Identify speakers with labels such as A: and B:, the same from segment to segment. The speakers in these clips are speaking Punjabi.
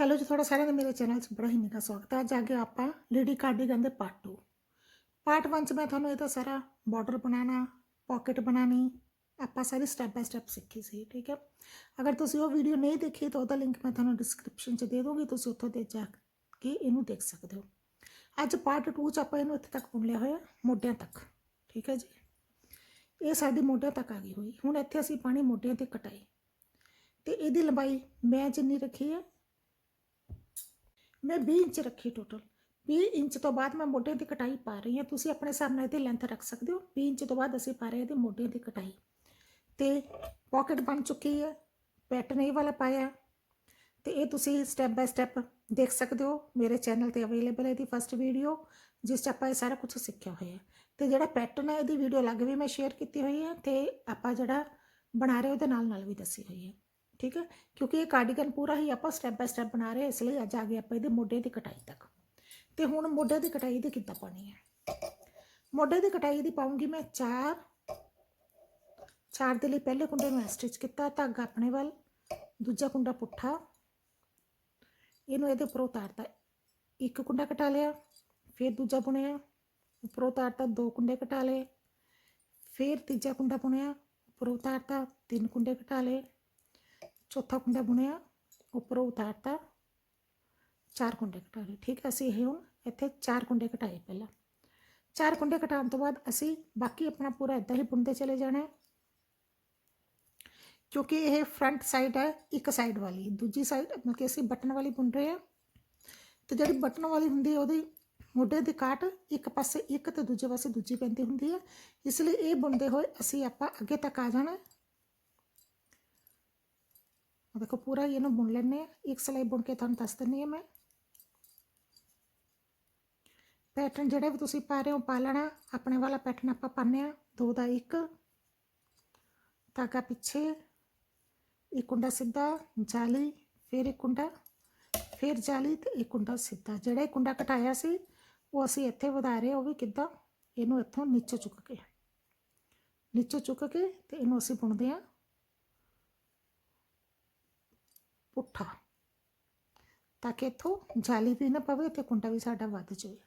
A: ਹੈਲੋ ਜੀ, ਤੁਹਾਡਾ ਸਾਰਿਆਂ ਦਾ ਮੇਰੇ ਚੈਨਲ 'ਚ ਬੜਾ ਹੀ ਨਿੱਘਾ ਸਵਾਗਤ ਹੈ। ਅੱਜ ਅੱਗੇ ਆਪਾਂ ਲੇਡੀ ਕਾਰਡੀਗਨ ਦੇ ਪਾਰਟ 2 ਪਾਰਟ 1 'ਚ ਮੈਂ ਤੁਹਾਨੂੰ ਇਹਦਾ ਸਾਰਾ ਬਾਰਡਰ ਬਣਾਉਣਾ ਪਾਕਟ ਬਣਾਉਣੀ, ਆਪਾਂ ਸਾਰੀ ਸਟੈਪ ਬਾਈ ਸਟੈਪ ਸਿੱਖੀ ਸੀ, ਠੀਕ ਹੈ? ਅਗਰ ਤੁਸੀਂ ਉਹ ਵੀਡੀਓ ਨਹੀਂ ਦੇਖੀ, ਤਾਂ ਉਹਦਾ ਲਿੰਕ ਮੈਂ ਤੁਹਾਨੂੰ ਡਿਸਕ੍ਰਿਪਸ਼ਨ 'ਚ ਦੇ ਦੂੰਗੀ ਤੁਸੀਂ ਉੱਥੋਂ ਦੇ ਜਾ ਕੇ ਇਹਨੂੰ ਦੇਖ ਸਕਦੇ ਹੋ। ਅੱਜ ਪਾਰਟ 2 'ਚ ਆਪਾਂ ਇਹਨੂੰ ਇੱਥੇ ਤੱਕ ਬੁਣ ਲਿਆ ਹੋਇਆ, ਮੋਢਿਆਂ ਤੱਕ, ਠੀਕ ਹੈ ਜੀ? ਇਹ ਸਾਡੀ ਮੋਢਿਆਂ ਤੱਕ ਆ ਗਈ ਹੋਈ। ਹੁਣ ਇੱਥੇ ਅਸੀਂ ਪਾਣੀ ਮੋਢਿਆਂ ਤੇ ਕਟਾਈ। ਤੇ ਇਹਦੀ ਲੰਬਾਈ ਮੈਂ ਜਿੰਨੀ ਰੱਖੀ ਹੈ ਮੈਂ 20 ਇੰਚ ਰੱਖੀ ਟੋਟਲ 20 ਇੰਚ ਤੋਂ ਬਾਅਦ ਮੈਂ ਮੋਢੇ ਦੀ ਕਟਾਈ ਪਾ ਰਹੀ ਹਾਂ। ਤੁਸੀਂ ਆਪਣੇ ਹਿਸਾਬ ਨਾਲ ਇਹਦੀ ਲੈਂਥ ਰੱਖ ਸਕਦੇ ਹੋ। 20 ਇੰਚ ਤੋਂ ਬਾਅਦ ਅਸੀਂ ਪਾ ਰਹੇ ਹਾਂ ਇਹਦੇ ਮੋਢੇ ਦੀ ਕਟਾਈ। ਤੇ ਪਾਕਟ ਬਣ ਚੁੱਕੀ ਹੈ। ਪੈਟਰਨ ਇਹ ਵਾਲਾ ਪਾਇਆ। ਤੇ ਇਹ ਤੁਸੀਂ ਸਟੈਪ ਬਾਈ ਸਟੈਪ ਦੇਖ ਸਕਦੇ ਹੋ। ਮੇਰੇ ਚੈਨਲ ਤੇ ਅਵੇਲੇਬਲ ਹੈ ਇਹਦੀ ਫਸਟ ਵੀਡੀਓ ਜਿਸ 'ਚ ਆਪਾਂ ਇਹ ਸਾਰਾ ਕੁਝ ਸਿੱਖਿਆ ਹੋਇਆ ਹੈ। ਤੇ ਜਿਹੜਾ ਪੈਟਰਨ ਹੈ, ਇਹਦੀ ਵੀਡੀਓ ਅਲੱਗ ਵੀ ਮੈਂ ਸ਼ੇਅਰ ਕੀਤੀ ਹੋਈ ਹੈ। ਤੇ ਆਪਾਂ ਜਿਹੜਾ ਬਣਾ ਰਹੇ ਉਹਦੇ ਨਾਲ ਨਾਲ ਵੀ ਦੱਸੀ ਹੋਈ ਹੈ। ਠੀਕ ਹੈ? ਕਿਉਂਕਿ ਇਹ ਕਾਰਡੀਗਨ ਪੂਰਾ ਹੀ ਆਪਾਂ ਸਟੈਪ ਬਾਈ ਸਟੈਪ ਬਣਾ ਰਹੇ ਇਸ ਲਈ ਅੱਜ ਆ ਗਏ ਆਪਾਂ ਇਹਦੇ ਮੋਢੇ ਦੀ ਕਟਾਈ ਤੱਕ। ਤੇ ਹੁਣ ਮੋਢੇ ਦੀ ਕਟਾਈ ਦੀ ਕਿੱਦਾਂ ਪਾਣੀ ਹੈ? ਮੋਢੇ ਦੀ ਕਟਾਈ ਦੀ ਪਾਉਂਗੀ ਮੈਂ 4 ਚਾਰ ਦੇ ਲਈ ਪਹਿਲੇ ਕੁੰਡੇ ਨੂੰ ਸਟਿਚ ਕੀਤਾ, ਧਾਗਾ ਆਪਣੇ ਵੱਲ, ਦੂਜਾ ਕੁੰਡਾ ਪੁੱਠਾ। ਇਹਨੂੰ ਇਹਦੇ ਉੱਪਰ ਉਤਾਰਤਾ, ਇੱਕ ਕੁੰਡਾ ਕਟਾ ਲਿਆ, ਫਿਰ ਦੂਜਾ ਬੁਣਿਆ, ਉੱਪਰ ਉਤਾਰਤਾ, ਦੋ ਕੁੰਡੇ ਕਟਾ ਲਏ, ਫਿਰ ਤੀਜਾ ਕੁੰਡਾ ਬੁਣਿਆ, ਉੱਪਰ ਉਤਾਰਤਾ, ਤਿੰਨ ਕੁੰਡੇ ਕਟਾ ਲਏ। ਚੌਥਾ ਕੁੰਡਾ ਬੁਣਿਆ ਉੱਪਰੋਂ ਉਤਾਰਤਾ ਚਾਰ ਕੁੰਡੇ ਕਟਾ ਲਏ ਠੀਕ ਹੈ ਅਸੀਂ ਇਹ ਹੁਣ ਇੱਥੇ ਚਾਰ ਕੁੰਡੇ ਕਟਾਏ ਪਹਿਲਾਂ ਚਾਰ ਕੁੰਡੇ ਕਟਾਉਣ ਤੋਂ ਬਾਅਦ ਅਸੀਂ ਬਾਕੀ ਆਪਣਾ ਪੂਰਾ ਇਦਾਂ ਹੀ ਬੁਣਦੇ ਚਲੇ ਜਾਣਾ ਹੈ ਕਿਉਂਕਿ ਇਹ ਫਰੰਟ ਸਾਈਡ ਹੈ ਇੱਕ ਸਾਈਡ ਵਾਲੀ ਦੂਜੀ ਸਾਈਡ ਮਤਲਬ ਕਿ ਅਸੀਂ ਬਟਨ ਵਾਲੀ ਬੁਣ ਰਹੇ ਹਾਂ ਤੇ ਜਿਹੜੀ ਬਟਨ ਵਾਲੀ ਹੁੰਦੀ ਹੈ ਉਹਦੀ ਮੋਢੇ ਦੀ ਕਾਟ ਇੱਕ ਪਾਸੇ ਇੱਕ ਤੇ ਦੂਜੇ ਪਾਸੇ ਦੂਜੀ ਪੈਂਦੀ ਹੁੰਦੀ ਹੈ ਇਸ ਲਈ ਇਹ ਬੁਣਦੇ ਹੋਏ ਅਸੀਂ ਆਪਾਂ ਅੱਗੇ ਤੱਕ ਆ ਜਾਣਾ ਹੈ ਆਹ ਦੇਖੋ ਪੂਰਾ ਹੀ ਇਹਨੂੰ ਬੁਣ ਲੈਣੇ ਆ ਇੱਕ ਸਲਾਈ ਬੁਣ ਕੇ ਤੁਹਾਨੂੰ ਦੱਸ ਦਿੰਨੀ ਆ ਮੈਂ ਪੈਟਰਨ ਜਿਹੜਾ ਵੀ ਤੁਸੀਂ ਪਾ ਰਹੇ ਹੋ ਪਾ ਲੈਣਾ ਆਪਣੇ ਵਾਲਾ ਪੈਟਰਨ ਆਪਾਂ ਪਾਉਂਦੇ ਆ ਦੋ ਦਾ ਇੱਕ ਧਾਗਾ ਪਿੱਛੇ ਇੱਕ ਕੁੰਡਾ ਸਿੱਧਾ ਜਾਲੀ ਫਿਰ ਇੱਕ ਕੁੰਡਾ ਫਿਰ ਜਾਲੀ ਤੇ ਇੱਕ ਕੁੰਡਾ ਸਿੱਧਾ ਜਿਹੜਾ ਇਹ ਕੁੰਡਾ ਘਟਾਇਆ ਸੀ ਉਹ ਅਸੀਂ ਇੱਥੇ ਵਧਾ ਰਹੇ ਉਹ ਵੀ ਕਿੱਦਾਂ ਇਹਨੂੰ ਇੱਥੋਂ ਨੀਚੇ ਚੁੱਕ ਕੇ ਨੀਚੇ ਚੁੱਕ ਕੇ ਤੇ ਇਹਨੂੰ ਅਸੀਂ ਬੁਣਦੇ ਆ ਪੁੱਠਾ। ਤਾਂ ਕਿ ਇੱਥੋਂ ਜਾਲੀ ਵੀ ਨਾ ਪਵੇ ਤੇ ਕੁੰਡਾ ਵੀ ਸਾਡਾ ਵੱਧ ਜਾਵੇ।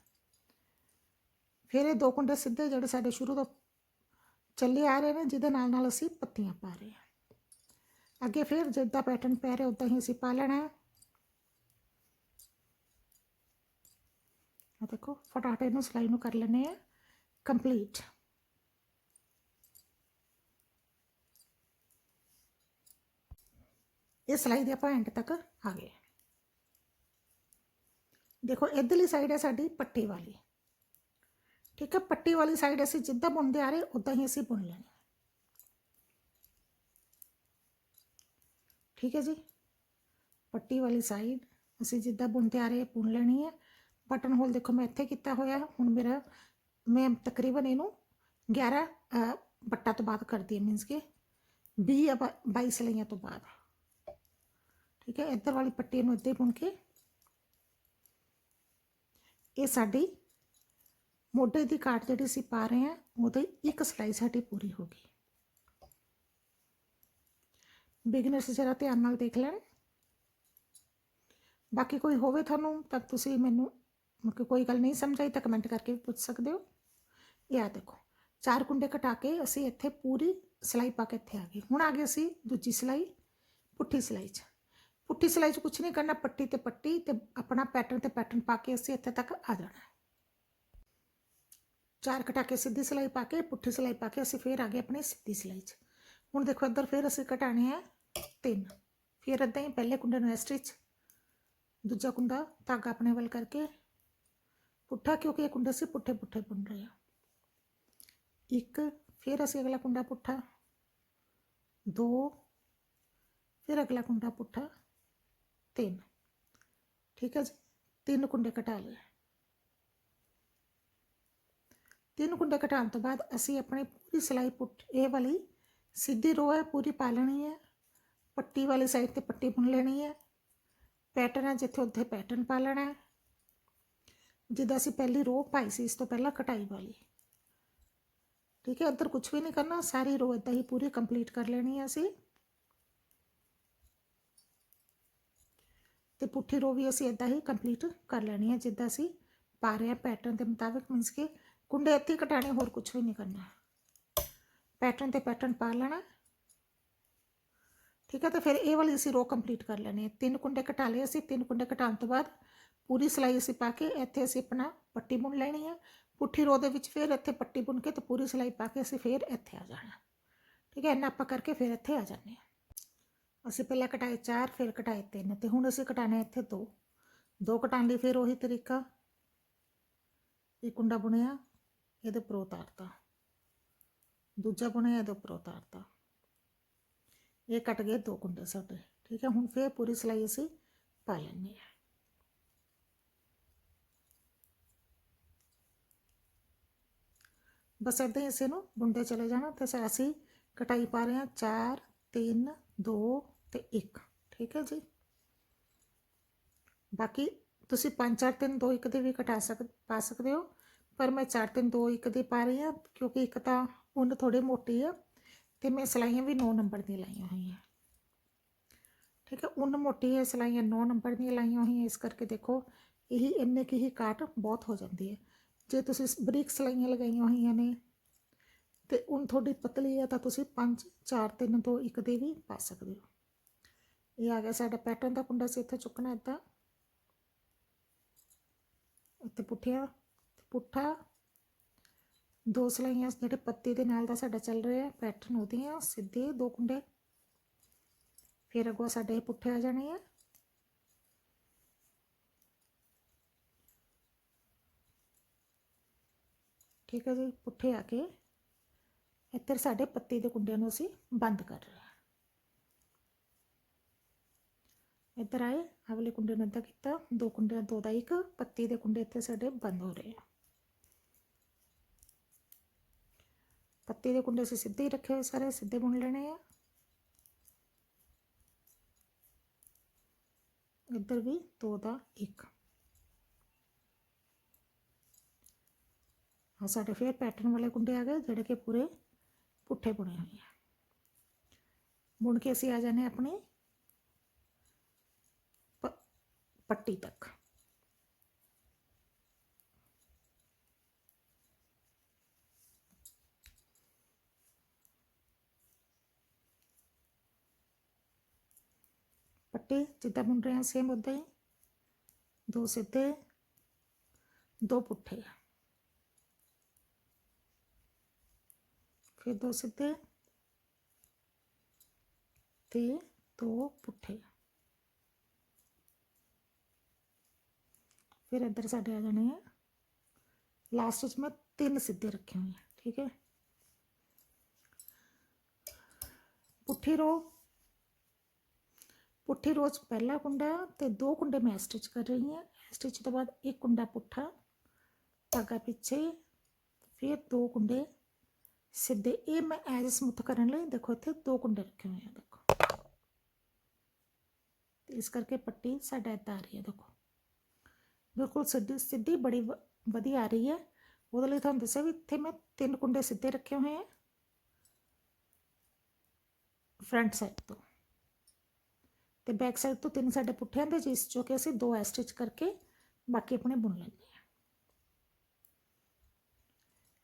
A: ਫਿਰ ਇਹ ਦੋ ਕੁੰਡੇ ਸਿੱਧੇ ਜਿਹੜੇ ਸਾਡੇ ਸ਼ੁਰੂ ਤੋਂ ਚੱਲੇ ਆ ਰਹੇ ਨੇ, ਜਿਹਦੇ ਨਾਲ ਨਾਲ ਅਸੀਂ ਪੱਤੀਆਂ ਪਾ ਰਹੇ ਹਾਂ। ਅੱਗੇ ਫਿਰ ਜਿੱਦਾਂ ਪੈਟਰਨ ਪੈ ਰਿਹਾ, ਉਦਾਂ ਹੀ ਅਸੀਂ ਪਾ ਲੈਣਾ ਹੈ। ਆ ਦੇਖੋ, ਫਟਾਫਟ ਇਹਨੂੰ ਸਿਲਾਈ ਨੂੰ ਕਰ ਲੈਣੇ ਆ ਕੰਪਲੀਟ ਇਹ ਸਿਲਾਈ ਦੇ ਆਪਾਂ ਐਂਡ ਤੱਕ ਆ ਗਏ ਦੇਖੋ ਇਧਰਲੀ ਸਾਈਡ ਹੈ ਸਾਡੀ ਪੱਟੀ ਵਾਲੀ ਠੀਕ ਹੈ ਪੱਟੀ ਵਾਲੀ ਸਾਈਡ ਅਸੀਂ ਜਿੱਦਾਂ ਬੁਣਦੇ ਆ ਰਹੇ ਉਦਾਂ ਹੀ ਅਸੀਂ ਬੁਣ ਲੈਣੀ ਠੀਕ ਹੈ ਜੀ ਪੱਟੀ ਵਾਲੀ ਸਾਈਡ ਅਸੀਂ ਜਿੱਦਾਂ ਬੁਣਦੇ ਆ ਰਹੇ ਬੁਣ ਲੈਣੀ ਹੈ ਬਟਨ ਹੋਲ ਦੇਖੋ ਮੈਂ ਇੱਥੇ ਕੀਤਾ ਹੋਇਆ ਹੈ। ਹੁਣ ਮੇਰਾ ਮੈਂ ਤਕਰੀਬਨ ਇਹਨੂੰ 11 ਅ, ਬੱਟਾ ਤੋਂ ਬਾਅਦ ਕਰਦੀ ਹਾਂ ਮੀਨਸ ਕਿ 20 ਜਾਂ 22 ਸਲਾਈਆਂ ਤੋਂ ਬਾਅਦ ਠੀਕ ਹੈ, ਇੱਧਰ ਵਾਲੀ ਪੱਟੀ ਨੂੰ ਇੱਦਾਂ ਬੁਣ ਕੇ। ਇਹ ਸਾਡੀ ਮੋਢੇ ਦੀ ਕਾਟ ਜਿਹੜੀ ਅਸੀਂ ਪਾ ਰਹੇ ਹਾਂ, ਉਹਦੇ ਇੱਕ ਸਲਾਈ ਸਾਡੀ ਪੂਰੀ ਹੋ ਗਈ। ਬਿਗਨਰਸ ਜਰਾ ਧਿਆਨ ਨਾਲ ਦੇਖ ਲੈਣ। ਬਾਕੀ ਕੋਈ ਹੋਵੇ ਤੁਹਾਨੂੰ, ਤਾਂ ਤੁਸੀਂ ਮੈਨੂੰ ਕਿ ਕੋਈ ਗੱਲ ਨਹੀਂ ਸਮਝ ਆਈ ਤਾਂ ਕਮੈਂਟ ਕਰਕੇ ਵੀ ਪੁੱਛ ਸਕਦੇ ਹੋ। ਇਹ ਆ ਦੇਖੋ, ਚਾਰ ਕੁੰਡੇ ਘਟਾ ਕੇ ਅਸੀਂ ਇੱਥੇ ਪੂਰੀ ਸਿਲਾਈ ਪਾ ਕੇ ਇੱਥੇ ਆ ਗਏ। ਹੁਣ ਆ ਗਏ ਅਸੀਂ ਦੂਜੀ ਸਿਲਾਈ, ਪੁੱਠੀ ਸਿਲਾਈ 'ਚ। ਪੁੱਠੀ ਸਿਲਾਈ 'ਚ ਕੁਝ ਨਹੀਂ ਕਰਨਾ ਪੱਟੀ ਤੇ ਪੱਟੀ ਤੇ ਆਪਣਾ ਪੈਟਰਨ ਤੇ ਪੈਟਰਨ ਪਾ ਕੇ ਅਸੀਂ ਇੱਥੇ ਤੱਕ ਆ ਜਾਣਾ ਹੈ। ਚਾਰ ਕਟਾ ਕੇ ਸਿੱਧੀ ਸਿਲਾਈ ਪਾ ਕੇ ਪੁੱਠੀ ਸਿਲਾਈ ਪਾ ਕੇ ਅਸੀਂ ਫੇਰ ਆ ਗਏ ਆਪਣੀ ਸਿੱਧੀ ਸਿਲਾਈ 'ਚ ਹੁਣ ਦੇਖੋ ਇੱਧਰ ਫੇਰ ਅਸੀਂ ਕਟਾਣੇ ਆ ਤਿੰਨ ਫਿਰ ਇਦਾਂ ਹੀ ਪਹਿਲੇ ਕੁੰਡੇ ਨੂੰ ਸਟਿਚ ਦੂਜਾ ਕੁੰਡਾ ਧਾਗਾ ਆਪਣੇ ਵੱਲ ਕਰਕੇ ਪੁੱਠਾ ਕਿਉਂਕਿ ਇਹ ਕੁੰਡੇ ਸੀ ਪੁੱਠੇ ਪੁੱਠੇ ਬੁਣ ਰਹੇ ਆ ਇੱਕ ਫਿਰ ਅਸੀਂ ਅਗਲਾ ਕੁੰਡਾ ਪੁੱਠਾ ਦੋ ਫਿਰ ਅਗਲਾ ਕੁੰਡਾ ਪੁੱਠਾ ਤਿੰਨ। ਠੀਕ ਹੈ ਜੀ? ਤਿੰਨ ਕੁੰਡੇ ਘਟਾ ਲਏ। ਤਿੰਨ ਕੁੰਡੇ ਘਟਾਉਣ ਤੋਂ ਬਾਅਦ ਅਸੀਂ ਆਪਣੀ ਪੂਰੀ ਸਿਲਾਈ ਪੁੱਟ ਇਹ ਵਾਲੀ ਸਿੱਧੀ ਰੋ ਹੈ, ਪੂਰੀ ਪਾ ਲੈਣੀ ਹੈ। ਪੱਟੀ ਵਾਲੀ ਸਾਈਡ ਤੇ ਪੱਟੀ ਬੁਣ ਲੈਣੀ ਹੈ। ਪੈਟਰਨ ਹੈ, ਜਿੱਥੇ ਉੱਥੇ ਪੈਟਰਨ ਪਾ ਲੈਣਾ ਹੈ। ਜਿੱਦਾਂ ਅਸੀਂ ਪਹਿਲੀ ਰੋ ਪਾਈ ਸੀ, ਇਸ ਤੋਂ ਪਹਿਲਾਂ ਕਟਾਈ ਵਾਲੀ। ਠੀਕ ਹੈ, ਇੱਧਰ ਕੁਝ ਵੀ ਨਹੀਂ ਕਰਨਾ, ਸਾਰੀ ਰੋ ਇਦਾਂ ਹੀ ਪੂਰੀ ਕੰਪਲੀਟ ਕਰ ਲੈਣੀ ਹੈ ਅਸੀਂ। ਤੇ ਪੁੱਠੀ ਰੋ ਵੀ ਅਸੀਂ ਇਦਾਂ ਹੀ ਕੰਪਲੀਟ ਕਰ ਲੈਣੀ ਹੈ ਜਿੱਦਾਂ ਅਸੀਂ ਪਾ ਰਹੇ ਹਾਂ ਪੈਟਰਨ ਦੇ ਮੁਤਾਬਿਕ ਮੀਨਸ ਕਿ ਕੁੰਡੇ ਇੱਥੇ ਹੀ ਕਟਾਣੇ, ਹੋਰ ਕੁਝ ਵੀ ਨਹੀਂ ਕਰਨਾ। ਪੈਟਰਨ ਤੇ ਪੈਟਰਨ ਪਾ ਲੈਣਾ। ਠੀਕ ਹੈ ਤਾਂ ਫਿਰ ਇਹ ਵਾਲੀ ਅਸੀਂ ਰੋ ਕੰਪਲੀਟ ਕਰ ਲੈਣੀ ਹੈ ਤਿੰਨ ਕੁੰਡੇ ਘਟਾ ਲਏ ਅਸੀਂ, ਤਿੰਨ ਕੁੰਡੇ ਘਟਾਉਣ ਤੋਂ ਬਾਅਦ ਪੂਰੀ ਸਿਲਾਈ ਅਸੀਂ ਪਾ ਕੇ ਇੱਥੇ ਅਸੀਂ ਆਪਣਾ ਪੱਟੀ ਬੁਣ ਲੈਣੀ ਹੈ ਪੁੱਠੀ ਰੋ ਦੇ ਵਿੱਚ ਫਿਰ ਇੱਥੇ ਪੱਟੀ ਬੁਣ ਕੇ ਤੇ ਪੂਰੀ ਸਿਲਾਈ ਪਾ ਕੇ ਅਸੀਂ ਫਿਰ ਇੱਥੇ ਆ ਜਾਣਾ। ਠੀਕ ਹੈ ਇੰਨਾ ਆਪਾਂ ਕਰਕੇ ਫਿਰ ਇੱਥੇ ਆ ਜਾਂਦੇ ਹਾਂ ਅਸੀਂ ਪਹਿਲਾਂ ਕਟਾਏ 4 ਫਿਰ ਕਟਾਏ 3 ਤੇ ਹੁਣ ਅਸੀਂ ਕਟਾਣੇ ਇੱਥੇ 2 ਦੋ ਕਟਾਉਣ ਲਈ ਫਿਰ ਉਹੀ ਤਰੀਕਾ। ਇੱਕ ਕੁੰਡਾ ਬੁਣਿਆ, ਇਹਦੇ ਉੱਪਰ ਉਤਾਰਤਾ। ਦੂਜਾ ਬੁਣਿਆ, ਇਹਦੇ ਉੱਪਰ ਉਤਾਰਤਾ। ਇਹ ਕੱਟ ਗਏ ਦੋ ਕੁੰਡੇ ਸਾਡੇ, ਠੀਕ ਹੈ? ਹੁਣ ਫਿਰ ਪੂਰੀ ਸਿਲਾਈ ਅਸੀਂ ਪਾ ਲੈਣੀ ਹੈ। ਬਸ ਏਦਾਂ ਹੀ ਅਸੀਂ ਇਹਨੂੰ ਬੁੰਡੇ ਚਲੇ ਜਾਣਾ ਤੇ ਅਸੀਂ ਕਟਾਈ ਪਾ ਰਹੇ ਹਾਂ 4 3 2 ਤੇ 1 ਠੀਕ ਹੈ ਜੀ? ਬਾਕੀ ਤੁਸੀਂ 5 4 3 2 1 ਦੇ ਵੀ ਘਟਾ ਸਕ, ਪਾ ਸਕਦੇ ਹੋ। ਪਰ ਮੈਂ 4 3 2 1 ਦੇ ਪਾ ਰਹੀ ਹਾਂ, ਕਿਉਂਕਿ ਇੱਕ ਤਾਂ ਉਨ ਥੋੜੀ ਮੋਟੀ ਆ ਤੇ ਮੈਂ ਸਲਾਈਆਂ ਵੀ 9 ਨੰਬਰ ਦੀਆਂ ਲਾਈਆਂ ਹੋਈਆਂ। ਠੀਕ ਹੈ, ਉਨ ਮੋਟੀ ਹੈ, ਸਲਾਈਆਂ 9 ਨੰਬਰ ਦੀਆਂ ਲਾਈਆਂ ਹੋਈਆਂ, ਇਸ ਕਰਕੇ ਦੇਖੋ, ਇਹੀ ਇੰਨੇ ਕੀ ਹੀ ਕਾਟ ਬਹੁਤ ਹੋ ਜਾਂਦੀ ਹੈ। ਜੇ ਤੁਸੀਂ ਬਰੀਕ ਸਲਾਈਆਂ ਲਗਾਈਆਂ ਹੋਈਆਂ ਨੇ ਤੇ ਉਨ ਥੋੜੀ ਪਤਲੀ ਹੈ ਤਾਂ ਤੁਸੀਂ 5 4 3 2 1 ਦੇ ਵੀ ਪਾ ਸਕਦੇ ਹੋ। ਇਹ ਆ ਗਿਆ ਸਾਡਾ ਪੈਟਰਨ ਦਾ ਕੁੰਡਾ ਸੀ, ਇੱਥੇ ਚੁੱਕਣਾ ਇੱਦਾਂ ਇੱਥੇ ਪੁੱਠਿਆ ਪੁੱਠਾ। ਦੋ ਸਲਾਈਆਂ ਜਿਹੜੇ ਪੱਤੀ ਦੇ ਨਾਲ ਦਾ ਸਾਡਾ ਚੱਲ ਰਿਹਾ ਪੈਟਰਨ ਉਹਦੀਆਂ, ਸਿੱਧੇ ਦੋ ਕੁੰਡੇ। ਫਿਰ ਅਗਵਾ ਸਾਡੇ ਇਹ ਪੁੱਠੇ ਆ ਜਾਣੇ ਆ। ਠੀਕ ਹੈ ਜੀ, ਪੁੱਠੇ ਆ ਕੇ ਇੱਧਰ ਸਾਡੇ ਪੱਤੀ ਦੇ ਕੁੰਡਿਆਂ ਨੂੰ ਅਸੀਂ ਬੰਦ ਕਰ ਰਹੇ ਹਾਂ ਇੱਧਰ ਆਏ, ਅਗਲੇ ਕੁੰਡੇ ਨੂੰ ਇੱਦਾਂ ਕੀਤਾ, ਦੋ ਕੁੰਡਿਆਂ ਦੋ ਦਾ ਇੱਕ, ਪੱਤੀ ਦੇ ਕੁੰਡੇ ਇੱਥੇ ਸਾਡੇ ਬੰਦ ਹੋ ਰਹੇ ਆ। ਪੱਤੀ ਦੇ ਕੁੰਡੇ ਅਸੀਂ ਸਿੱਧੇ ਹੀ ਰੱਖੇ ਹੋਏ ਸਾਰੇ, ਸਿੱਧੇ ਬੁਣ ਲੈਣੇ ਆ। ਇੱਧਰ ਵੀ ਦੋ ਦਾ ਇੱਕ। ਆ ਸਾਡੇ ਫਿਰ ਪੈਟਰਨ ਵਾਲੇ ਕੁੰਡੇ ਆ ਗਏ, ਜਿਹੜੇ ਕਿ ਪੂਰੇ ਪੁੱਠੇ ਬੁਣੇ ਹੋਏ ਆ। ਬੁਣ ਕੇ ਅਸੀਂ ਆ ਜਾਣੇ ਆਪਣੀ पट्टी तक। पट्टी जिदा बुन रहे हैं सेम उद ही। दो सीधे, दो पुट्ठे फिर दो सीधे तीन दो पुट्ठे ਫਿਰ ਇੱਧਰ ਸਾਡੇ ਆ ਜਾਣੇ ਆ ਲਾਸਟ ਵਿੱਚ ਮੈਂ ਤਿੰਨ ਸਿੱਧੇ ਰੱਖੇ ਹੋਏ ਆ ਠੀਕ ਹੈ ਪੁੱਠੀ ਰੋ ਪੁੱਠੀ ਰੋ 'ਚ ਪਹਿਲਾ ਕੁੰਡਾ ਤੇ ਦੋ ਕੁੰਡੇ ਮੈਂ ਸਟਿਚ ਕਰ ਰਹੀ ਹਾਂ ਸਟਿਚ ਤੋਂ ਬਾਅਦ ਇੱਕ ਕੁੰਡਾ ਪੁੱਠਾ ਧਾਗਾ ਪਿੱਛੇ ਫਿਰ ਦੋ ਕੁੰਡੇ ਸਿੱਧੇ ਇਹ ਮੈਂ ਐਜ ਸਮੂਥ ਕਰਨ ਲਈ ਦੇਖੋ ਇੱਥੇ ਦੋ ਕੁੰਡੇ ਰੱਖੇ ਹੋਏ ਆ ਦੇਖੋ ਤੇ ਇਸ ਕਰਕੇ ਪੱਟੀ ਸਾਡਾ ਇੱਦਾਂ ਆ ਰਹੀ ਹੈ ਦੇਖੋ ਬਿਲਕੁਲ ਸਿੱਧੀ ਸਿੱਧੀ ਬੜੀ ਵ- ਵਧੀਆ ਆ ਰਹੀ ਹੈ ਉਹਦੇ ਲਈ ਤੁਹਾਨੂੰ ਦੱਸਿਆ ਵੀ ਇੱਥੇ ਮੈਂ ਤਿੰਨ ਕੁੰਡੇ ਸਿੱਧੇ ਰੱਖੇ ਹੋਏ ਆ ਫਰੰਟ ਸਾਈਡ ਤੋਂ ਤੇ ਬੈਕ ਸਾਈਡ ਤੋਂ ਤਿੰਨ ਸਾਡੇ ਪੁੱਠਿਆਂ ਦੇ ਜਿਸ ਚੋਂ ਕਿ ਅਸੀਂ ਦੋ ਐ ਸਟਿਚ ਕਰਕੇ ਬਾਕੀ ਆਪਣੇ ਬੁਣ ਲੈਂਦੇ ਆ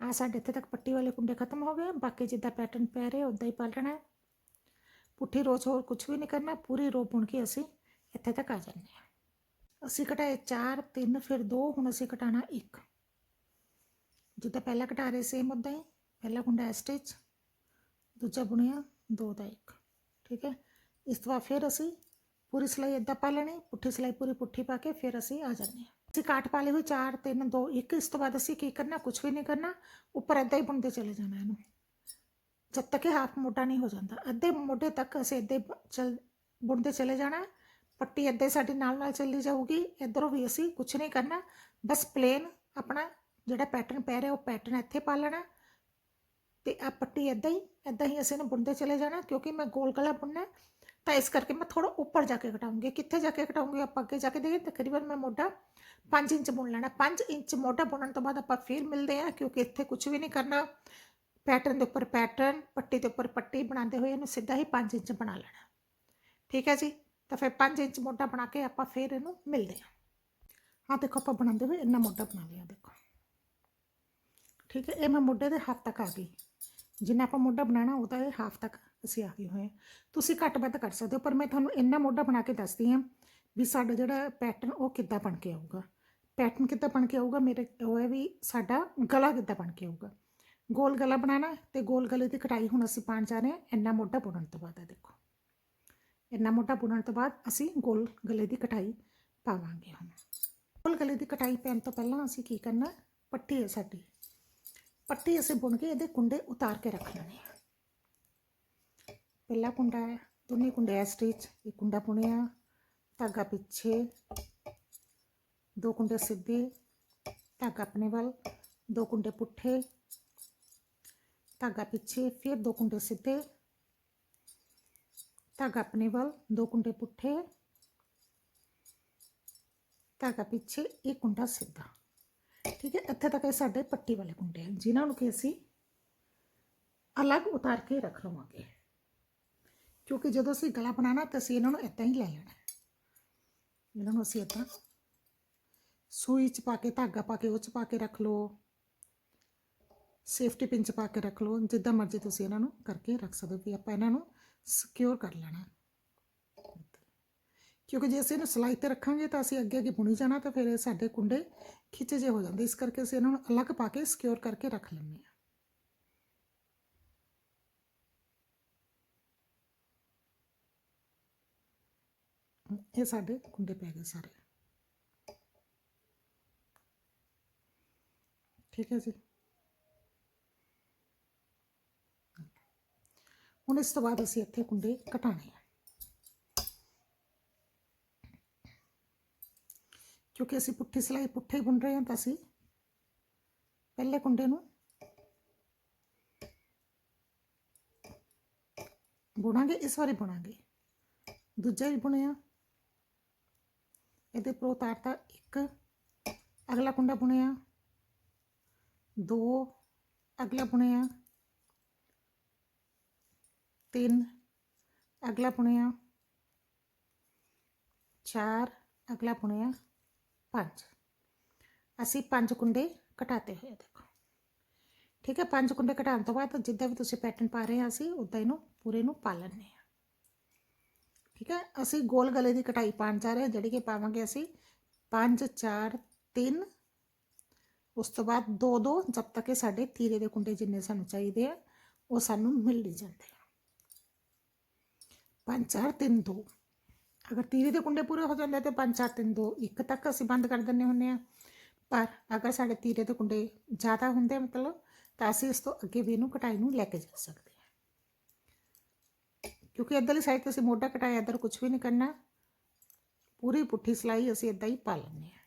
A: ਆ ਸਾਡੇ ਇੱਥੇ ਤੱਕ ਪੱਟੀ ਵਾਲੇ ਕੁੰਡੇ ਖਤਮ ਹੋ ਗਏ ਬਾਕੀ ਜਿੱਦਾਂ ਪੈਟਰਨ ਪੈ ਰਿਹਾ ਉਦਾਂ ਹੀ ਪਾਲਣਾ ਹੈ ਪੁੱਠੀ ਰੋ 'ਚ ਹੋਰ ਕੁਝ ਵੀ ਨਹੀਂ ਕਰਨਾ ਪੂਰੀ ਰੋ ਬੁਣ ਕੇ ਅਸੀਂ ਇੱਥੇ ਤੱਕ ਆ ਜਾਂਦੇ ਹਾਂ ਅਸੀਂ ਕਟਾਏ 4 3 ਫਿਰ 2 ਹੁਣ ਅਸੀਂ ਕਟਾਣਾ 1 ਜਿੱਦਾਂ ਪਹਿਲਾਂ ਕਟਾ ਰਹੇ ਸੇਮ ਉਦਾਂ ਹੀ ਪਹਿਲਾ ਕੁੰਡਾ ਸਟਿਚ ਦੂਜਾ ਬੁਣਿਆ 2 ਦਾ 1 ਠੀਕ ਹੈ ਇਸ ਤੋਂ ਬਾਅਦ ਫਿਰ ਅਸੀਂ ਪੂਰੀ ਸਿਲਾਈ ਇੱਦਾਂ ਪਾ ਲੈਣੀ ਪੁੱਠੀ ਸਿਲਾਈ ਪੂਰੀ ਪੁੱਠੀ ਪਾ ਕੇ ਫਿਰ ਅਸੀਂ ਆ ਜਾਂਦੇ ਹਾਂ ਅਸੀਂ ਕਾਟ ਪਾ ਲਈ ਹੋਈ 4 3 2 1 ਇਸ ਤੋਂ ਬਾਅਦ ਅਸੀਂ ਕੀ ਕਰਨਾ ਕੁਝ ਵੀ ਨਹੀਂ ਕਰਨਾ ਉੱਪਰ ਇੱਦਾਂ ਹੀ ਬੁਣਦੇ ਚਲੇ ਜਾਣਾ ਇਹਨੂੰ ਜਦ ਤੱਕ ਇਹ ਹਾਫ ਮੋਟਾ ਨਹੀਂ ਹੋ ਜਾਂਦਾ ਅੱਧੇ ਮੋਢੇ ਤੱਕ ਅਸੀਂ ਇੱਦਾਂ ਹੀ ਬ- ਚਲ ਬੁਣਦੇ ਚਲੇ ਜਾਣਾ ਪੱਟੀ ਇੱਦਾਂ ਹੀ ਸਾਡੀ ਨਾਲ ਨਾਲ ਚੱਲੀ ਜਾਊਗੀ। ਇਧਰੋਂ ਵੀ ਅਸੀਂ ਕੁਝ ਨਹੀਂ ਕਰਨਾ। ਬਸ ਪਲੇਨ ਆਪਣਾ ਜਿਹੜਾ ਪੈਟਰਨ ਪੈ ਰਿਹਾ, ਉਹ ਪੈਟਰਨ ਇੱਥੇ ਪਾ ਲੈਣਾ। ਤੇ ਆ ਪੱਟੀ ਇੱਦਾਂ ਹੀ ਇੱਦਾਂ ਹੀ ਅਸੀਂ ਇਹਨੂੰ ਬੁਣਦੇ ਚਲੇ ਜਾਣਾ। ਕਿਉਂਕਿ ਮੈਂ ਗੋਲ ਗਲਾ ਬੁਣਨਾ ਤਾਂ ਇਸ ਕਰਕੇ ਮੈਂ ਥੋੜਾ ਉੱਪਰ ਜਾ ਕੇ ਘਟਾਉਂਗੀ। ਕਿੱਥੇ ਜਾ ਕੇ ਘਟਾਉਂਗੀ? ਆਪਾਂ ਅੱਗੇ ਜਾ ਕੇ ਦੇਖੀਏ। ਤਕਰੀਬਨ ਮੈਂ ਮੋਢਾ 5 ਇੰਚ ਬੁਣ ਲੈਣਾ। 5 ਇੰਚ ਮੋਢਾ ਬੁਣਨ ਤੋਂ ਬਾਅਦ ਆਪਾਂ ਫੇਰ ਮਿਲਦੇ ਹਾਂ, ਕਿਉਂਕਿ ਇੱਥੇ ਕੁਝ ਵੀ ਨਹੀਂ ਕਰਨਾ। ਪੈਟਰਨ ਦੇ ਉੱਪਰ ਪੈਟਰਨ ਪੱਟੀ ਦੇ ਉੱਪਰ ਪੱਟੀ ਬਣਾਉਂਦੇ ਹੋਏ ਇਹਨੂੰ ਸਿੱਧਾ ਹੀ 5 ਇੰਚ ਬਣਾ ਲੈਣਾ। ਠੀਕ ਹੈ ਜੀ? ਤਾਂ ਫਿਰ 5 ਇੰਚ ਮੋਢਾ ਬਣਾ ਕੇ ਆਪਾਂ ਫਿਰ ਇਹਨੂੰ ਮਿਲਦੇ ਹਾਂ। ਹਾਂ ਦੇਖੋ ਆਪਾਂ ਬਣਾਉਂਦੇ ਹੋਏ ਇੰਨਾ ਮੋਢਾ ਬਣਾ ਲਿਆ, ਦੇਖੋ। ਠੀਕ ਹੈ, ਇਹ ਮੈਂ ਮੋਢੇ ਦੇ ਹੱਥ ਤੱਕ ਆ ਗਈ। ਜਿੰਨਾ ਆਪਾਂ ਮੋਢਾ ਬਣਾਉਣਾ ਉਹਦਾ ਇਹ ਹਾਫ ਤੱਕ ਅਸੀਂ ਆ ਗਏ ਹੋਏ ਹਾਂ। ਤੁਸੀਂ ਘੱਟ ਵੱਧ ਕਰ ਸਕਦੇ ਹੋ, ਪਰ ਮੈਂ ਤੁਹਾਨੂੰ ਇੰਨਾ ਮੋਢਾ ਬਣਾ ਕੇ ਦੱਸਦੀ ਹਾਂ ਵੀ ਸਾਡਾ ਜਿਹੜਾ ਪੈਟਰਨ ਉਹ ਕਿੱਦਾਂ ਬਣ ਕੇ ਆਊਗਾ। ਪੈਟਰਨ ਕਿੱਦਾਂ ਬਣ ਕੇ ਆਊਗਾ? ਮੇਰੇ ਉਹ ਹੈ ਵੀ ਸਾਡਾ ਗਲਾ ਕਿੱਦਾਂ ਬਣ ਕੇ ਆਊਗਾ? ਗੋਲ ਗਲਾ ਬਣਾਉਣਾ ਤੇ ਗੋਲ ਗਲੇ ਦੀ ਕਟਾਈ ਹੁਣ ਅਸੀਂ ਪਾਉਣ ਜਾ ਰਹੇ ਹਾਂ ਇੰਨਾ ਮੋਢਾ ਬੁਣਨ ਤੋਂ ਬਾਅਦ, ਇਹ ਦੇਖੋ। ਇੰਨਾ ਮੋਢਾ ਬੁਣਨ ਤੋਂ ਬਾਅਦ ਅਸੀਂ ਗੋਲ ਗਲੇ ਦੀ ਕਟਾਈ ਪਾਵਾਂਗੇ ਹੁਣ ਗੋਲ ਗਲੇ ਦੀ ਕਟਾਈ ਪੈਣ ਤੋਂ ਪਹਿਲਾਂ ਅਸੀਂ ਕੀ ਕਰਨਾ ਪੱਟੀ ਹੈ ਸਾਡੀ ਪੱਟੀ ਅਸੀਂ ਬੁਣ ਕੇ ਇਹਦੇ ਕੁੰਡੇ ਉਤਾਰ ਕੇ ਰੱਖ ਲੈਣੇ ਆ ਪਹਿਲਾ ਕੁੰਡਾ ਹੈ ਦੋਨੇ ਕੁੰਡੇ ਇਸ ਸਟਿਚ ਇੱਕ ਕੁੰਡਾ ਬੁਣਿਆ ਧਾਗਾ ਪਿੱਛੇ ਦੋ ਕੁੰਡੇ ਸਿੱਧੇ ਧਾਗਾ ਆਪਣੇ ਵੱਲ ਦੋ ਕੁੰਡੇ ਪੁੱਠੇ ਧਾਗਾ ਪਿੱਛੇ ਫਿਰ ਦੋ ਕੁੰਡੇ ਸਿੱਧੇ ਧਾਗਾ ਆਪਣੇ ਵੱਲ, ਦੋ ਕੁੰਡੇ ਪੁੱਠੇ। ਧਾਗਾ ਪਿੱਛੇ, ਇਹ ਕੁੰਡਾ ਸਿੱਧਾ। ਠੀਕ ਹੈ, ਇੱਥੇ ਤੱਕ ਇਹ ਸਾਡੇ ਪੱਟੀ ਵਾਲੇ ਕੁੰਡੇ ਹਨ, ਜਿਨ੍ਹਾਂ ਨੂੰ ਕਿ ਅਸੀਂ ਅਲੱਗ ਉਤਾਰ ਕੇ ਰੱਖ ਲਵਾਂਗੇ। ਕਿਉਂਕਿ ਜਦੋਂ ਅਸੀਂ ਗਲਾ ਬਣਾਉਣਾ, ਤਾਂ ਅਸੀਂ ਇਹਨਾਂ ਨੂੰ ਇਦਾਂ ਹੀ ਲੈ ਲੈਣਾ। ਇਹਨਾਂ ਨੂੰ ਅਸੀਂ ਇਦਾਂ ਸੂਈ ਚ ਪਾ ਕੇ, ਧਾਗਾ ਪਾ ਕੇ, ਉਹ ਚ ਪਾ ਕੇ ਰੱਖ ਲਓ। ਸੇਫਟੀ ਪਿੰਨ ਚ ਪਾ ਕੇ ਰੱਖ ਲਓ, ਜਿੱਦਾਂ ਮਰਜ਼ੀ ਤੁਸੀਂ ਇਹਨਾਂ ਨੂੰ ਕਰਕੇ ਰੱਖ ਸਕਦੇ ਹੋ ਵੀ ਆਪਾਂ ਇਹਨਾਂ ਨੂੰ ਸਿਕਿਉਰ ਕਰ ਲੈਣਾ ਕਿਉਂਕਿ ਜੇ ਅਸੀਂ ਇਹਨੂੰ ਸਲਾਈ ਤੇ ਰੱਖਾਂਗੇ ਤਾਂ ਅਸੀਂ ਅੱਗੇ ਅੱਗੇ ਬੁਣੀ ਜਾਣਾ ਤਾਂ ਫਿਰ ਇਹ ਸਾਡੇ ਕੁੰਡੇ ਖਿੱਚੇ ਜੇ ਹੋ ਜਾਂਦੇ ਇਸ ਕਰਕੇ ਅਸੀਂ ਇਹਨਾਂ ਨੂੰ ਅਲੱਗ ਪਾ ਕੇ ਸਿਕਿਉਰ ਕਰਕੇ ਰੱਖ ਲੈਂਦੇ ਹਾਂ ਇਹ ਸਾਡੇ ਕੁੰਡੇ ਪੈ ਗਏ ਸਾਰੇ ਠੀਕ ਹੈ ਜੀ ਹੁਣ ਇਸ ਤੋਂ ਬਾਅਦ ਅਸੀਂ ਇੱਥੇ ਕੁੰਡੇ ਘਟਾਣੇ ਆ ਕਿਉਂਕਿ ਅਸੀਂ ਪੁੱਠੀ ਸਿਲਾਈ ਪੁੱਠੇ ਹੀ ਬੁਣ ਰਹੇ ਹਾਂ ਤਾਂ ਅਸੀਂ ਪਹਿਲੇ ਕੁੰਡੇ ਨੂੰ ਬੁਣਾਂਗੇ ਇਸ ਵਾਰੀ ਬੁਣਾਂਗੇ ਦੂਜਾ ਵੀ ਬੁਣਿਆ ਇਹਦੇ ਉੱਪਰੋਂ ਉਤਾਰਤਾ ਇੱਕ ਅਗਲਾ ਕੁੰਡਾ ਬੁਣਿਆ ਦੋ ਅਗਲਾ ਬੁਣਿਆ ਤਿੰਨ, ਅਗਲਾ ਪੁਣਿਆ ਚਾਰ, ਅਗਲਾ ਪੁਣਿਆ ਪੰਜ। ਅਸੀਂ ਪੰਜ ਕੁੰਡੇ ਘਟਾਤੇ ਹੋਏ ਦੇਖੋ। ਠੀਕ ਹੈ, ਪੰਜ ਕੁੰਡੇ ਘਟਾਉਣ ਤੋਂ ਬਾਅਦ ਜਿੱਦਾਂ ਵੀ ਤੁਸੀਂ ਪੈਟਰਨ ਪਾ ਰਹੇ ਆ ਅਸੀਂ, ਉਦਾਂ ਇਹਨੂੰ ਪੂਰੇ ਨੂੰ ਪਾ ਲੈਣੇ ਆ। ਠੀਕ ਹੈ, ਅਸੀਂ ਗੋਲ ਗਲੇ ਦੀ ਕਟਾਈ ਪਾਉਣ ਜਾ ਰਹੇ ਹਾਂ ਜਿਹੜੀ ਕਿ ਪਾਵਾਂਗੇ ਅਸੀਂ 5 4 3 ਉਸ ਤੋਂ ਬਾਅਦ 2 2 ਜਦ ਤੱਕ ਇਹ ਸਾਡੇ ਤੀਰੇ ਦੇ ਕੁੰਡੇ ਜਿੰਨੇ ਸਾਨੂੰ ਚਾਹੀਦੇ ਆ, ਉਹ ਸਾਨੂੰ ਮਿਲ ਨਹੀਂ ਜਾਂਦੇ। 5 4 3 2 ਅਗਰ ਤੀਰੇ ਦੇ ਕੁੰਡੇ ਪੂਰੇ ਹੋ ਜਾਂਦੇ ਤੇ 5 4 3 2 1 ਤੱਕ ਅਸੀਂ ਬੰਦ ਕਰ ਦਿੰਨੇ ਹੁੰਨੇ ਆ ਪਰ ਅਗਰ ਸਾਡੇ ਤੀਰੇ ਦੇ ਕੁੰਡੇ ਜ਼ਿਆਦਾ ਹੁੰਦੇ ਆ ਮਤਲਬ ਤਾਂ ਅਸੀਂ ਇਸ ਤੋਂ ਅੱਗੇ ਵੀ ਇਹਨੂੰ ਕਟਾਈ ਨੂੰ ਲੈ ਕੇ ਜਾ ਸਕਦੇ ਹਾਂ ਕਿਉਂਕਿ ਇੱਧਰਲੀ ਸਾਈਡ ਤੇ ਅਸੀਂ ਮੋਢਾ ਕਟਾਇਆ ਇੱਧਰ ਕੁਝ ਵੀ ਨਹੀਂ ਕਰਨਾ ਪੂਰੀ ਪੁੱਠੀ ਸਿਲਾਈ ਅਸੀਂ ਇਦਾਂ ਹੀ ਪਾ ਲੈਂਦੇ ਹਾਂ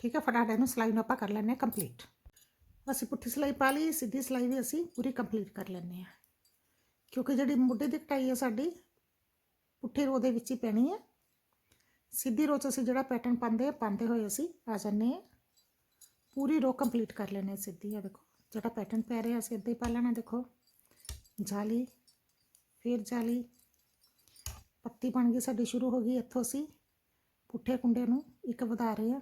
A: ਠੀਕ ਹੈ, ਫਟਾਫਟ ਇਹਨੂੰ ਸਿਲਾਈ ਨੂੰ ਆਪਾਂ ਕਰ ਲੈਂਦੇ ਹਾਂ ਕੰਪਲੀਟ ਅਸੀਂ ਪੁੱਠੀ ਸਿਲਾਈ ਪਾ ਲਈ, ਸਿੱਧੀ ਸਿਲਾਈ ਵੀ ਅਸੀਂ ਪੂਰੀ ਕੰਪਲੀਟ ਕਰ ਲੈਂਦੇ ਹਾਂ। ਕਿਉਂਕਿ ਜਿਹੜੀ ਮੋਢੇ ਦੀ ਕਟਾਈ ਹੈ ਸਾਡੀ, ਪੁੱਠੇ ਰੋ ਦੇ ਵਿੱਚ ਹੀ ਪੈਣੀ ਹੈ। ਸਿੱਧੀ ਰੋ 'ਚ ਅਸੀਂ ਜਿਹੜਾ ਪੈਟਰਨ ਪਾਉਂਦੇ ਆ ਪਾਉਂਦੇ ਹੋਏ ਅਸੀਂ ਆ ਜਾਂਦੇ ਹਾਂ। ਪੂਰੀ ਰੋ ਕੰਪਲੀਟ ਕਰ ਲੈਣੇ ਸਿੱਧੀ ਆ ਦੇਖੋ, ਜਿਹੜਾ ਪੈਟਰਨ ਪੈ ਰਿਹਾ ਅਸੀਂ ਇੱਦਾਂ ਹੀ ਪਾ ਲੈਣਾ, ਦੇਖੋ। ਜਾਲੀ, ਫਿਰ ਜਾਲੀ। ਪੱਤੀ ਬਣ ਗਈ ਸਾਡੀ, ਸ਼ੁਰੂ ਹੋ ਗਈ ਇੱਥੋਂ ਅਸੀਂ। ਪੁੱਠੇ ਕੁੰਡੇ ਨੂੰ ਇੱਕ ਵਧਾ ਰਹੇ ਹਾਂ।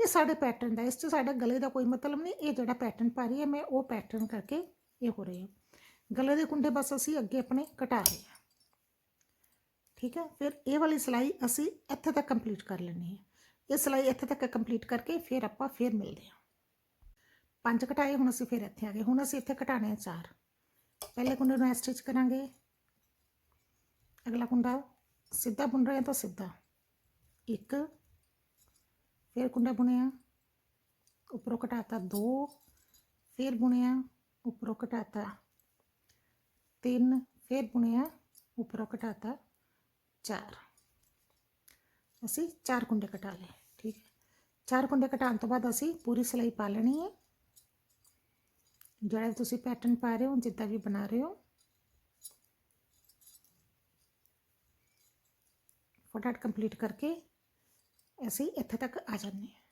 A: ਇਹ ਸਾਡੇ ਪੈਟਰਨ ਦਾ, ਇਸ 'ਚ ਸਾਡਾ ਗਲੇ ਦਾ ਕੋਈ ਮਤਲਬ ਨਹੀਂ, ਇਹ ਜਿਹੜਾ ਪੈਟਰਨ ਪਾ ਰਹੀ ਹੈ, ਮੈਂ ਉਹ ਪੈਟਰਨ ਕਰਕੇ ਇਹ ਹੋ ਰਿਹਾ ਗਲੇ ਦੇ ਕੁੰਡੇ ਬਸ ਅਸੀਂ ਅੱਗੇ ਆਪਣੇ ਘਟਾ ਰਹੇ ਹਾਂ। ਠੀਕ ਹੈ, ਫਿਰ ਇਹ ਵਾਲੀ ਸਿਲਾਈ ਅਸੀਂ ਇੱਥੇ ਤੱਕ ਕੰਪਲੀਟ ਕਰ ਲੈਣੀ ਹੈ। ਇਹ ਸਿਲਾਈ ਇੱਥੇ ਤੱਕ ਕੰਪਲੀਟ ਕਰਕੇ ਫਿਰ ਆਪਾਂ ਫਿਰ ਮਿਲਦੇ ਹਾਂ। ਪੰਜ ਘਟਾਏ ਹੁਣ ਅਸੀਂ ਫਿਰ ਇੱਥੇ ਆ ਗਏ। ਹੁਣ ਅਸੀਂ ਇੱਥੇ ਕਟਾਣੇ ਆ ਚਾਰ। ਪਹਿਲੇ ਕੁੰਡੇ ਨੂੰ ਸਟਿਚ ਕਰਾਂਗੇ। ਅਗਲਾ ਕੁੰਡਾ ਸਿੱਧਾ ਬੁਣ ਰਹੇ ਹਾਂ ਤਾਂ ਸਿੱਧਾ। ਇੱਕ ਫਿਰ ਕੁੰਡਾ ਬੁਣਿਆ ਉੱਪਰੋਂ ਘਟਾਤਾ ਦੋ ਫਿਰ ਬੁਣਿਆ ਉੱਪਰੋਂ ਘਟਾਤਾ ਤਿੰਨ ਫਿਰ ਬੁਣਿਆ ਉੱਪਰੋਂ ਘਟਾਤਾ ਚਾਰ ਅਸੀਂ ਚਾਰ ਕੁੰਡੇ ਕਟਾ ਲਏ ਠੀਕ ਹੈ ਚਾਰ ਕੁੰਡੇ ਕਟਾਉਣ ਤੋਂ ਬਾਅਦ ਅਸੀਂ ਪੂਰੀ ਸਿਲਾਈ ਪਾ ਲੈਣੀ ਹੈ ਜਿਹੜਾ ਵੀ ਤੁਸੀਂ ਪੈਟਰਨ ਪਾ ਰਹੇ ਹੋ ਜਿੱਦਾਂ ਵੀ ਬਣਾ ਰਹੇ ਹੋ ਫਟਾਫਟ ਕੰਪਲੀਟ ਕਰਕੇ ਅਸੀਂ ਇੱਥੇ ਤੱਕ ਆ ਜਾਂਦੇ ਹਾਂ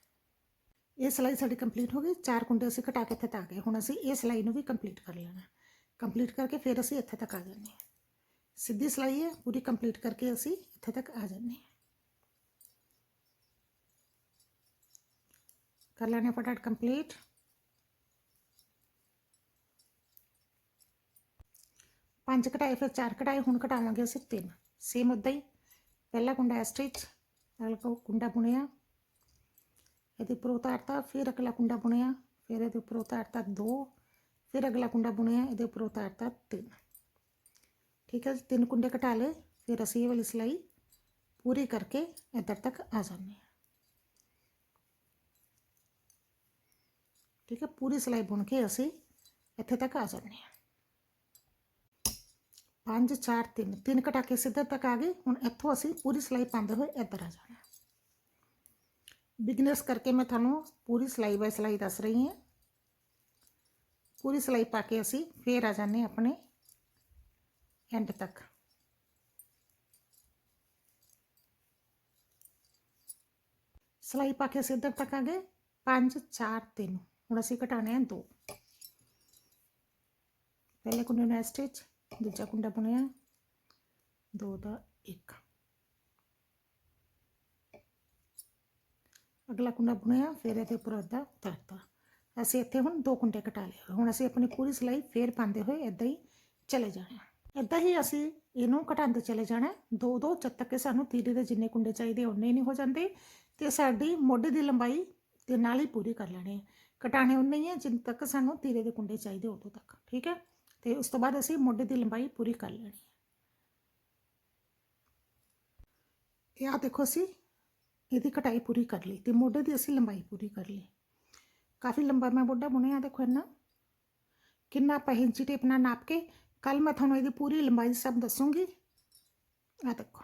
A: ਇਹ ਸਿਲਾਈ ਸਾਡੀ ਕੰਪਲੀਟ ਹੋ ਗਈ ਚਾਰ ਕੁੰਡੇ ਅਸੀਂ ਘਟਾ ਕੇ ਇੱਥੇ ਤੱਕ ਆ ਗਏ ਹੁਣ ਅਸੀਂ ਇਹ ਸਿਲਾਈ ਨੂੰ ਵੀ ਕੰਪਲੀਟ ਕਰ ਲੈਣਾ ਕੰਪਲੀਟ ਕਰਕੇ ਫਿਰ ਅਸੀਂ ਇੱਥੇ ਤੱਕ ਆ ਜਾਂਦੇ ਹਾਂ ਸਿੱਧੀ ਸਿਲਾਈ ਹੈ ਪੂਰੀ ਕੰਪਲੀਟ ਕਰਕੇ ਅਸੀਂ ਇੱਥੇ ਤੱਕ ਆ ਜਾਂਦੇ ਹਾਂ ਕਰ ਲੈਣੇ ਫਟਾਫਟ ਕੰਪਲੀਟ ਪੰਜ ਕਟਾਏ ਫਿਰ ਚਾਰ ਕਟਾਏ ਹੁਣ ਕਟਾਵਾਂਗੇ ਅਸੀਂ ਤਿੰਨ ਸੇਮ ਉਦਾਂ ਹੀ ਪਹਿਲਾ ਕੁੰਡਾ ਸਟਿਚ अगला कुंडा बुनिया। ये उपर उतारता, फिर अगला कुंडा बुने फिर ये उपर उतारता दो, फिर अगला कुंडा बुनिया ये उपर उतारता तीन। ठीक है तीन कुंडे कटा ले, फिर असी वाली सिलाई पूरी करके इधर तक आ जाने ठीक है, पूरी सिलाई बुन के असी इतने तक आ जाने पां चार तीन तीन कटाके सिधर तक आ गए हूँ इतों असी पूरी सिलाई पाते हुए इधर आ जाए बिज़नेस करके मैं थानू पूरी सिलाई बाय सिलाई दस रही हूँ पूरी सिलाई पा के असी फिर आ जाने अपने एंड तक सिलाई पा के सिधर तक आ गए पां चार तीन हूँ असी घटाने दो पहले कुंडे में स्टिच ਦੂਜਾ ਕੁੰਡਾ ਬੁਣਿਆ। 2 ਦਾ 1 ਅਗਲਾ ਕੁੰਡਾ ਬੁਣਿਆ, ਫਿਰ ਇਹਦੇ ਉੱਪਰ ਅੱਧਾ ਉਤਾਰਤਾ ਅਸੀਂ ਇੱਥੇ ਹੁਣ ਦੋ ਕੁੰਡੇ ਘਟਾ ਲਏ ਹੁਣ ਅਸੀਂ ਆਪਣੀ ਪੂਰੀ ਸਿਲਾਈ ਫੇਰ ਪਾਉਂਦੇ ਹੋਏ ਇਦਾਂ ਹੀ ਚਲੇ ਜਾਣਾ। ਇਦਾਂ ਹੀ ਅਸੀਂ ਇਹਨੂੰ ਘਟਾਉਂਦੇ ਚਲੇ ਜਾਣਾ। ਦੋ ਦੋ, ਜਦ ਤੱਕ ਕਿ ਸਾਨੂੰ ਤੀਰੇ ਦੇ ਜਿੰਨੇ ਕੁੰਡੇ ਚਾਹੀਦੇ ਉਨੇ ਹੀ ਨਹੀਂ ਹੋ ਜਾਂਦੇ। ਤੇ ਸਾਡੀ ਮੋਢੇ ਦੀ ਲੰਬਾਈ ਦੇ ਨਾਲ ਹੀ ਪੂਰੀ ਕਰ ਲੈਣੀ ਹੈ। ਘਟਾਣੇ ਉਨੇ ਹੀ ਹੈ ਜਿੰਨ ਤੱਕ ਸਾਨੂੰ ਤੀਰੇ ਦੇ ਕੁੰਡੇ ਚਾਹੀਦੇ ਉਦੋਂ ਤੱਕ। ਠੀਕ ਹੈ? ਤੇ ਉਸ ਤੋਂ ਬਾਅਦ ਅਸੀਂ ਮੋਢੇ ਦੀ ਲੰਬਾਈ ਪੂਰੀ ਕਰ ਲੈਣੀ ਹੈ ਇਹ ਆ ਦੇਖੋ ਅਸੀਂ ਇਹਦੀ ਕਟਾਈ ਪੂਰੀ ਕਰ ਲਈ ਤੇ ਮੋਢੇ ਦੀ ਅਸੀਂ ਲੰਬਾਈ ਪੂਰੀ ਕਰ ਲਈ ਕਾਫੀ ਲੰਬਾ ਮੈਂ ਮੋਢਾ ਬੁਣਿਆ ਦੇਖੋ ਇਹਨਾਂ ਕਿੰਨਾ ਆਪਾਂ ਇੰਚੀ ਟੇਪ ਨਾਲ ਨਾਪ ਕੇ ਕੱਲ ਮੈਂ ਤੁਹਾਨੂੰ ਇਹਦੀ ਪੂਰੀ ਲੰਬਾਈ ਸਭ ਦੱਸੂਗੀ ਆ ਦੇਖੋ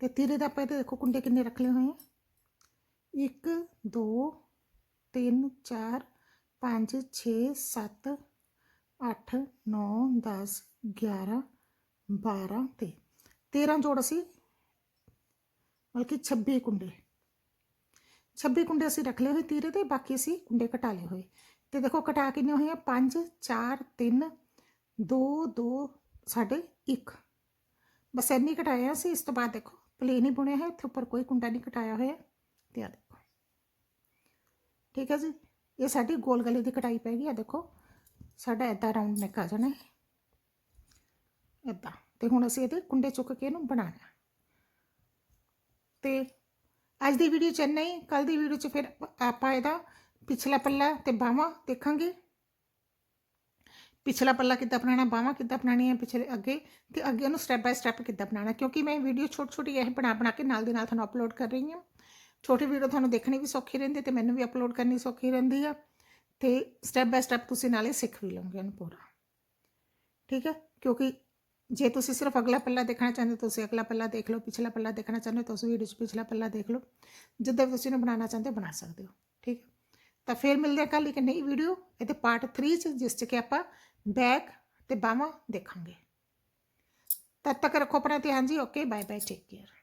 A: ਤੇ ਤੀਰੇ ਦਾ ਆਪਾਂ ਇਹਦੇ ਦੇਖੋ ਕੁੰਡੇ ਕਿੰਨੇ ਰੱਖ ਲਏ ਹੋਏ ਆ 1 2 3 4 5 6 7 8 9 10 11 12 ਤੇ 13 ਜੋੜ ਅਸੀਂ ਬਲਕਿ 26 ਕੁੰਡੇ 26 ਕੁੰਡੇ ਅਸੀਂ ਰੱਖ ਲਏ ਹੋਏ ਤੀਰੇ ਤੇ ਬਾਕੀ ਅਸੀਂ ਕੁੰਡੇ ਘਟਾ ਲਏ ਹੋਏ ਤੇ ਦੇਖੋ ਘਟਾ ਕਿੰਨੇ ਹੋਏ ਆ 5 4 3 2 2 ਸਾਡੇ 1 ਬਸ ਇੰਨੀ ਘਟਾਇਆ ਸੀ ਇਸ ਤੋਂ ਬਾਅਦ ਦੇਖੋ ਪਲੇਨ ਹੀ ਬੁਣਿਆ ਹੈ ਇੱਥੇ ਉੱਪਰ ਕੋਈ ਕੁੰਡਾ ਨਹੀਂ ਘਟਾਇਆ ਹੋਇਆ ਤੇ ਆ ਦੇਖੋ ਠੀਕ ਹੈ ਜੀ ਇਹ ਸਾਡੀ ਗੋਲ ਗਲੇ ਦੀ ਕਟਾਈ ਪੈ ਗਈ ਆ ਦੇਖੋ ਸਾਡਾ ਐਦਾਂ ਰਾਉਂਡ ਨੈਕ ਆ ਜਾਣਾ ਹੈ। ਐਦਾਂ ਤੇ ਹੁਣ ਅਸੀਂ ਇਹਦੇ ਕੁੰਡੇ ਚੁੱਕ ਕੇ ਇਹਨੂੰ ਬਣਾਉਣਾ। ਤੇ ਅੱਜ ਦੀ ਵੀਡੀਓ ਚ ਇੰਨਾ ਹੀ ਕੱਲ ਦੀ ਵੀਡੀਓ ਚ ਫਿਰ ਆਪਾਂ ਇਹਦਾ ਪਿਛਲਾ ਪੱਲਾ ਤੇ ਬਾਹਾਂ ਦੇਖਾਂਗੇ। ਪਿਛਲਾ ਪੱਲਾ ਕਿੱਦਾਂ ਬਣਾਉਣਾ, ਬਾਹਾਂ ਕਿੱਦਾਂ ਬਣਾਉਣੀਆਂ ਪਿਛਲੇ ਅੱਗੇ ਤੇ ਅੱਗੇ ਉਹਨੂੰ ਸਟੈਪ ਬਾਈ ਸਟੈਪ ਕਿੱਦਾਂ ਬਣਾਉਣਾ। ਕਿਉਂਕਿ ਮੈਂ ਵੀਡੀਓ ਛੋਟੀ ਛੋਟੀ ਇਹ ਬਣਾ ਬਣਾ ਕੇ ਨਾਲ ਦੇ ਨਾਲ ਤੁਹਾਨੂੰ ਅਪਲੋਡ ਕਰ ਰਹੀ ਹਾਂ। ਛੋਟੀ ਵੀਡੀਓ ਤੁਹਾਨੂੰ ਦੇਖਣੀ ਵੀ ਸੌਖੀ ਰਹਿੰਦੀ ਤੇ ਮੈਨੂੰ ਵੀ ਅਪਲੋਡ ਕਰਨੀ ਸੌਖੀ ਰਹਿੰਦੀ ਆ। ਤੇ ਸਟੈਪ ਬਾਈ ਸਟੈਪ ਤੁਸੀਂ ਨਾਲੇ ਸਿੱਖ ਵੀ ਲਓਗੇ ਇਹਨੂੰ ਪੂਰਾ ਠੀਕ ਹੈ? ਕਿਉਂਕਿ ਜੇ ਤੁਸੀਂ ਸਿਰਫ ਅਗਲਾ ਪੱਲਾ ਦੇਖਣਾ ਚਾਹੁੰਦੇ ਹੋ, ਤੁਸੀਂ ਅਗਲਾ ਪੱਲਾ ਦੇਖ ਲਓ, ਪਿਛਲਾ ਪੱਲਾ ਦੇਖਣਾ ਚਾਹੁੰਦੇ ਹੋ ਤੁਸੀਂ ਵੀਡੀਓ 'ਚ ਪਿਛਲਾ ਪੱਲਾ ਦੇਖ ਲਓ। ਜਿੱਦਾਂ ਵੀ ਤੁਸੀਂ ਇਹਨੂੰ ਬਣਾਉਣਾ ਚਾਹੁੰਦੇ ਹੋ, ਬਣਾ ਸਕਦੇ ਹੋ। ਠੀਕ ਹੈ? ਤਾਂ ਫਿਰ ਮਿਲਦੇ ਹਾਂ ਕੱਲ ਇੱਕ ਨਈ ਵੀਡੀਓ ਇਹਦੇ ਪਾਰਟ 3 ਚ, ਜਿਸ 'ਚ ਕਿ ਆਪਾਂ ਬੈਕ ਤੇ ਬਾਹਾਂ ਦੇਖਾਂਗੇ। ਤਦ ਤੱਕ ਰੱਖੋ ਆਪਣਾ ਧਿਆਨ ਜੀ okay bye bye take care